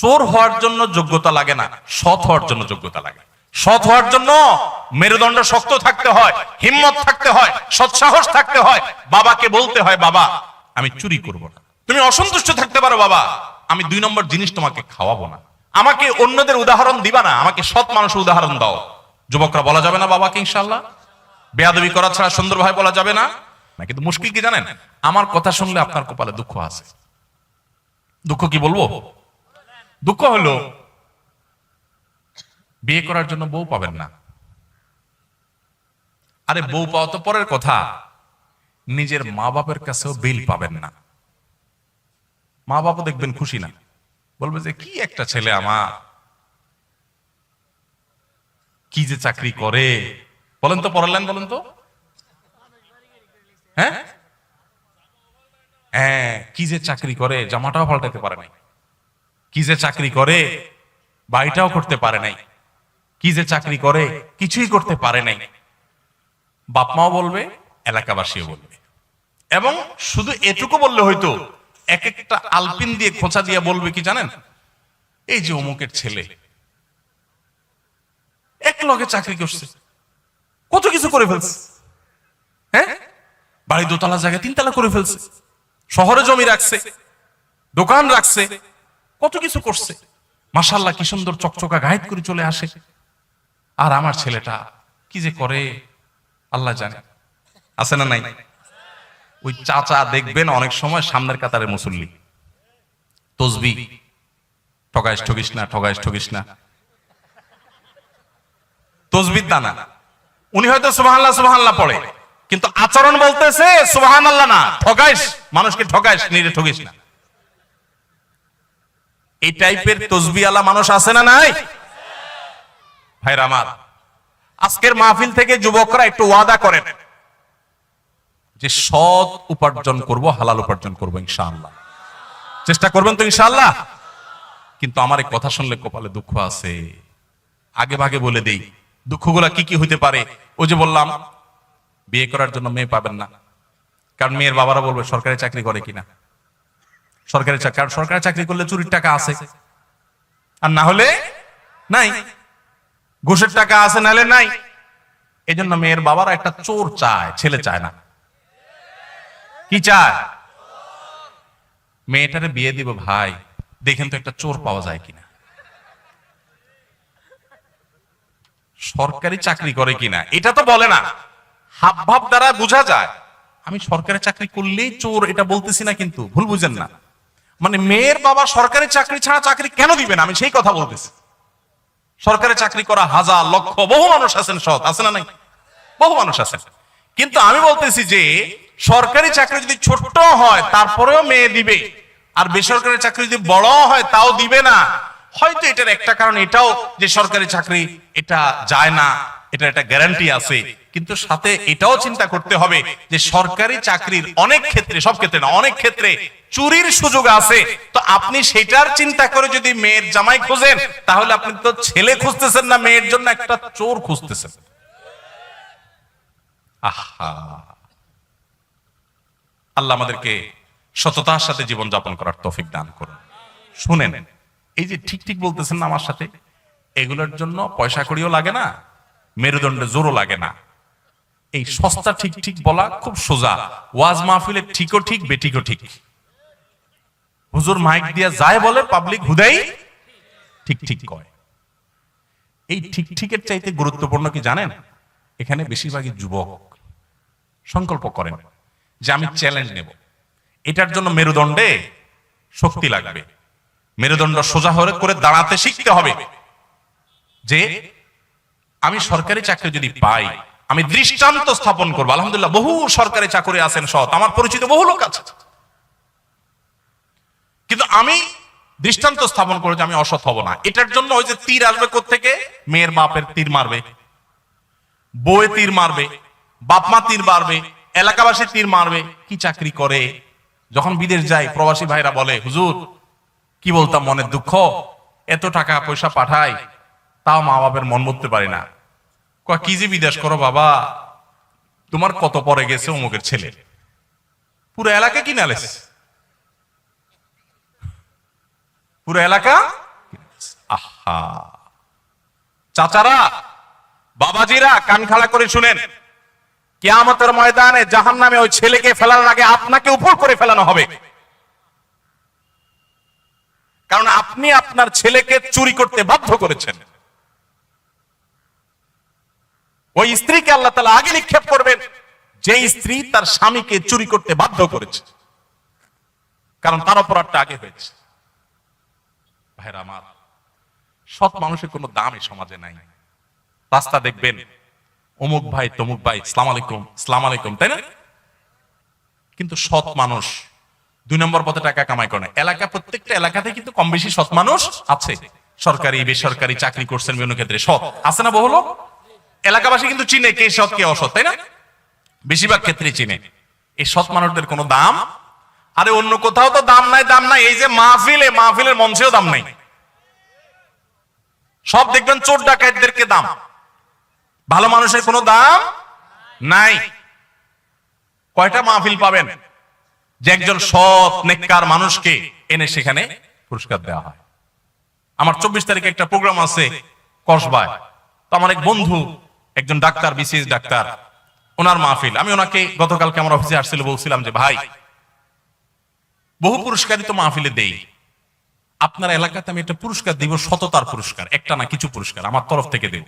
চোর হওয়ার জন্য যোগ্যতা লাগে না, সৎ হওয়ার জন্য যোগ্যতা লাগে। সৎ হওয়ার জন্য মেরুদণ্ড শক্ত থাকতে হয়, হিম্মত থাকতে হয় সৎসাহস থাকতে হয়, বাবাকে বলতে হয়, বাবা, আমি চুরি করব না। তুমি অসন্তুষ্ট থাকতে পারো, বাবা। আমি দুই নম্বর জিনিস তোমাকে খাওয়াবো না। আমাকে অন্যদের উদাহরণ দিবা না, আমাকে সৎ মানুষের উদাহরণ দাও। যুবকরা বলা যাবে না বাবাকে ইনশাল্লাহ বেয়াদবি করা ছাড়া সুন্দর ভাই বলা যাবে না? না, কিন্তু মুশকিল কি জানেন? আমার কথা শুনলে আপনার কপালে দুঃখ আছে। দুঃখ কি বলব? দুঃখ হলো, বিয়ে করার জন্য বউ পাবেন না। আরে বউ পাওয়া তো পরের কথা, নিজের মা বাপের কাছেও বিল পাবেন না। মা বাবা দেখবেন খুশি না। বলবে যে, কি একটা ছেলে আমার। কি যে চাকরি করে। বলেন তো পড়ালেন বলেন তো। হ্যাঁ? হ্যাঁ কি যে চাকরি করে, জামাটাও পাল্টাতে পারে নাই। কি যে চাকরি করে, বাড়িটাও করতে পারে নাই। কি যে চাকরি করে, কিছুই করতে পারে নাই। বাপ মাও বলবে, এলাকাবাসীও বলবে। এবং শুধু এটুকু বললে হয়তো এক একটা আলপিন দিয়ে খোঁচা দিয়ে বলবে কি জানেন? এই যে অমুকের ছেলে। এক লগে চাকরি করছে। কত কিছু করে ফেলছে। হ্যাঁ? বাড়ি দোতলা জায়গায় তিনতলা করে ফেলছে। শহরে জমি রাখছে। দোকান রাখছে। কত কিছু করছে। মাসাল্লাহ কি সুন্দর চকচকা গায়েদ করে চলে আসে। আর আমার ছেলেটা কি যে করে, আল্লাহ জানে। আছে না নাই? ওই চাচা দেখবেন অনেক সময় সামনের কাতারে মুসল্লি। তসবি, ঠগাইস, ঠগিস না, ঠগাইস, ঠগিস না। তসবির দানা। উনি হয়তো সুবহানাল্লাহ সুবহানাল্লাহ পড়ে। কিন্তু আচরণ বলতেছে সুবহানাল্লাহ না, ঠগাইস, মানুষকে ঠগাইস, নিজে ঠগিস না। এই টাইপের তসবিওয়ালা মানুষ আছে না নাই? ভাইরা আমার, আজকের মাহফিল থেকে যুবকরা একটু ওয়াদা করেন যে সৎ উপার্জন করব, হালাল উপার্জন করব ইনশাআল্লাহ। চেষ্টা করবেন তো ইনশাআল্লাহ? কিন্তু আমার এই কথা শুনলে কপালে দুঃখ আছে। আগে ভাগে বলে দেই, দুঃখগুলা কি কি হইতে পারে? ও যে বললাম, বিয়ে করার জন্য মেয়ে পাবেন না। কারণ মেয়ের বাবারা বলবে, সরকারি চাকরি করে কিনা। সরকারি চাকরি, কারণ সরকারি চাকরি করলে চুরির টাকা আছে। আর না হলে নাই। ঘুষের টাকা আছে নাহলে নাই। এই জন্য মেয়ের বাবারা একটা চোর চায়, ছেলে চায় না। কি চায়? মেয়েটারে বিয়ে দিব, ভাই। দেখেন তো একটা চোর পাওয়া যায় কিনা। সরকারি চাকরি করে কিনা। এটা তো বলে না। হাব ভাব দ্বারা বোঝা যায়। আমি সরকারি চাকরি করলেই চোর, এটা বলতেছি না কিন্তু, ভুল বুঝেন না। মানে মেয়ের বাবা সরকারি চাকরি ছাড়া চাকরি কেন দিবেন আমি সেই কথা বলতেছি। সরকারি চাকরি করা হাজার লক্ষ, বহু মানুষ আছেন, সৎ, আছে না নাই? বহু মানুষ আছেন। কিন্তু আমি বলতেছি যে, সরকারি চাকরি যদি ছোট্ট হয়, তারপরেও মেয়ে দিবে। আর বেসরকারি চাকরি যদি বড় হয়, তাও দিবে না। হয়তো এটার একটা কারণ, এটাও যে সরকারি চাকরি, এটা যায় না। এটা একটা গ্যারান্টি আছে। কিন্তু সাথে এটাও চিন্তা করতে হবে যে সরকারি চাকরির অনেক ক্ষেত্রে, সব ক্ষেত্রে না, অনেক ক্ষেত্রে চুরির সুযোগ আছে। তো আপনি সেটার চিন্তা করে যদি মেয়ের জামাই খোঁজেন, তাহলে আপনি তো ছেলে খুঁজতেছেন না, মেয়ের জন্য একটা চোর খুঁজতেছেন। আল্লাহ আমাদেরকে সততার সাথে জীবন যাপন করার তৌফিক দান করুন। শুনেন, এই যে ঠিক ঠিক বলতেছেন না আমার সাথে, এগুলোর জন্য পয়সা কড়িও লাগে না, মেরুদণ্ডে জোরও লাগে না। এই সস্তা ঠিক ঠিক বলা খুব সোজা। ওয়াজ মাহফিলে ঠিকও ঠিক বেঠিকও ঠিক। হুজুর মাইক দিয়া যায় বলে পাবলিক হুদাই ঠিক ঠিক কয়। এই ঠিক ঠিকের চাইতে গুরুত্বপূর্ণ কি জানেন? এখানে বেশিরভাগই যুবক সংকল্প করেন যে আমি চ্যালেঞ্জ নেব। এটার জন্য মেরুদণ্ডে শক্তি লাগবে। মেরুদণ্ড সোজা হয়ে করে দাঁড়াতে শিখতে হবে যে আমি সরকারি চাকরি যদি পাই আমি দৃষ্টান্ত স্থাপন করব। আলহামদুলিল্লাহ, বহু সরকারি চাকরি আছেন সৎ। আমার পরিচিত বহু লোক আছে। কিন্তু আমি দৃষ্টান্ত স্থাপন করে যে আমি অসৎ হব না। এটার জন্য ওই যে তীর আসবে থেকে মেয়ের বাপের তীর মারবে। বউয়ে তীর মারবে। বাপ মা তীর মারবে এলাকাবাসী তীর মারবে। কি চাকরি করে? যখন বিদেশ যায়, প্রবাসী ভাইরা বলে, হুজুর, কি বলতাম, মনের দুঃখ? এত টাকা পয়সা পাঠায় তাও মা বাপের মন বুঝতে পারি না। কয়, কি যে বিদেশ করো বাবা? তোমার কত পরে গেছে অমুকের ছেলে? পুরো এলাকা কি নালেছে পুরো এলাকা আহা। চাচারা, বাবাজিরা, কান খাড়া করে শুনেন, কেয়ামতের ময়দানে জাহান নামে ওই ছেলেকে ফেলার আগে আপনাকে উপর করে ফেলানো হবে। কারণ আপনি আপনার ছেলেকে চুরি করতে বাধ্য করেছেন। ওই স্ত্রীকে আল্লাহ তালা আগে নিক্ষেপ করবেন। যে স্ত্রী তার স্বামীকে চুরি করতে বাধ্য করেছে। কারণ তার অপরাধটা আগে হয়েছে। ভাইরা আমার, সৎ মানুষের কোনো দাম এই সমাজে নাই। রাস্তা দেখবেন, অমুক ভাই, তমুক ভাই, সালাম আলাইকুম সালাম আলাইকুম, তাই না? কিন্তু সৎ মানুষ, দুই নম্বর পথে টাকা কামাই করে। এলাকা, প্রত্যেকটা এলাকাতে কিন্তু কম বেশি সৎ মানুষ আছে। সরকারি, বেসরকারি চাকরি করছেন বিভিন্ন ক্ষেত্রে সৎ। আছে না বহু লোক? এলাকাবাসী কিন্তু চিনে কে সৎ কে অসৎ তাই না? বেশিরভাগ ক্ষেত্রে চিনে। এই সৎ মানুষদের কোনো দাম? আরে অন্য কোথাও তো দাম নাই দাম নাই। এই যে মাহফিলে মাহফিলের মঞ্চেও দাম নাই। সব দেখবেন চোর ডাকাতদেরকে দাম। ভালো মানুষের কোনো দাম নাই। কয়টা মাহফিল পাবেন? যে একজন সৎ নেককার মানুষকে এনে সেখানে পুরস্কার দেওয়া হয়। আমার চব্বিশ তারিখে একটা প্রোগ্রাম আছে কসবায়। তো আমার এক বন্ধু একজন ডাক্তার, বিসিএস ডাক্তার। ওনার মাহফিল। আমি ওনাকে গতকালকে আমার অফিসে আসছিল, বলছিলাম যে, ভাই, বহু পুরস্কারই তো মাহফিলে দেই। আপনার এলাকাতে আমি একটা পুরস্কার দিব, সততার পুরস্কার। একটা না কিছু পুরস্কার, আমার তরফ থেকে দেব।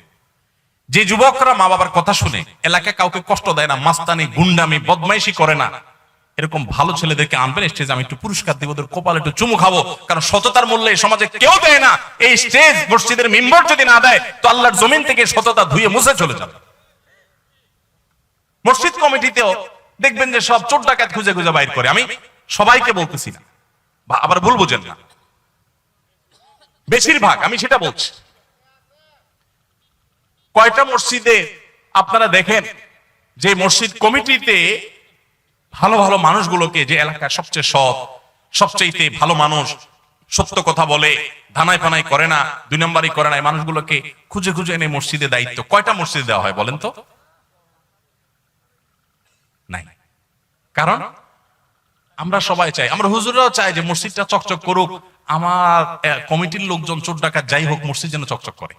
যে যুবকরা মা বাবার কথা শুনে, এলাকায় কাউকে কষ্ট দেয় না, মাস্তানি, গুন্ডামি, বদমাইশি করে না। এরকম ভালো ছেলেদেরকে আনবেন স্টেজে আমি একটু পুরস্কার দিব, ওদের কপাল একটু চুমু খাব। কারণ সততার মূল্যে সমাজে কেউ দেয় না। এই স্টেজ মসজিদের মেম্বার যদি না দেয়, তো আল্লাহর জমিন থেকে সততা ধুয়ে মুছে চলে যাবে। মসজিদ কমিটিতেও দেখবেন যে সব চোর ডাকাত খুঁজে খুঁজে বাইর করে। আমি সবাইকে বলতেছি না। বা আবার ভুল বুঝেন না। বেশিরভাগ, আমি সেটা বলছি। কয়টা মসজিদে আপনারা দেখেন, যে মসজিদ কমিটিতে ভালো ভালো মানুষগুলোকে যে এলাকার সবচেয়ে সৎ সবচেয়ে ভালো মানুষ সত্য কথা বলে ধানাই ফানাই করে না, দুই নম্বরই করে না, এই মানুষগুলোকে খুঁজে খুঁজে এনে মসজিদে দায়িত্ব। কয়টা মসজিদে দেওয়া হয় বলেন তো? নাই। কারণ আমরা সবাই চাই, আমরা হুজুরাও চাই যে মসজিদটা চকচক করুক, আমার কমিটির লোকজন চোর ডাকাত যাই হোক মসজিদ যেন চকচক করে।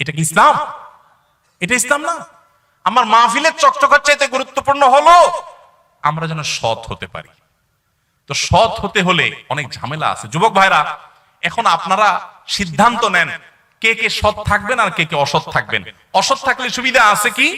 এটা কি ইসলাম? এটা ইসলাম না? আমার মাহফিলের চকচকার চাইতে গুরুত্বপূর্ণ হলো আমরা যেন সৎ হতে পারি। তো সৎ হতে হলে অনেক ঝামেলা আছে। যুবক ভাইরা, এখন আপনারা সিদ্ধান্ত নেন কে কে সৎ থাকবেন আর কে কে অসৎ থাকবেন। অসৎ থাকলে সুবিধা আছে কি?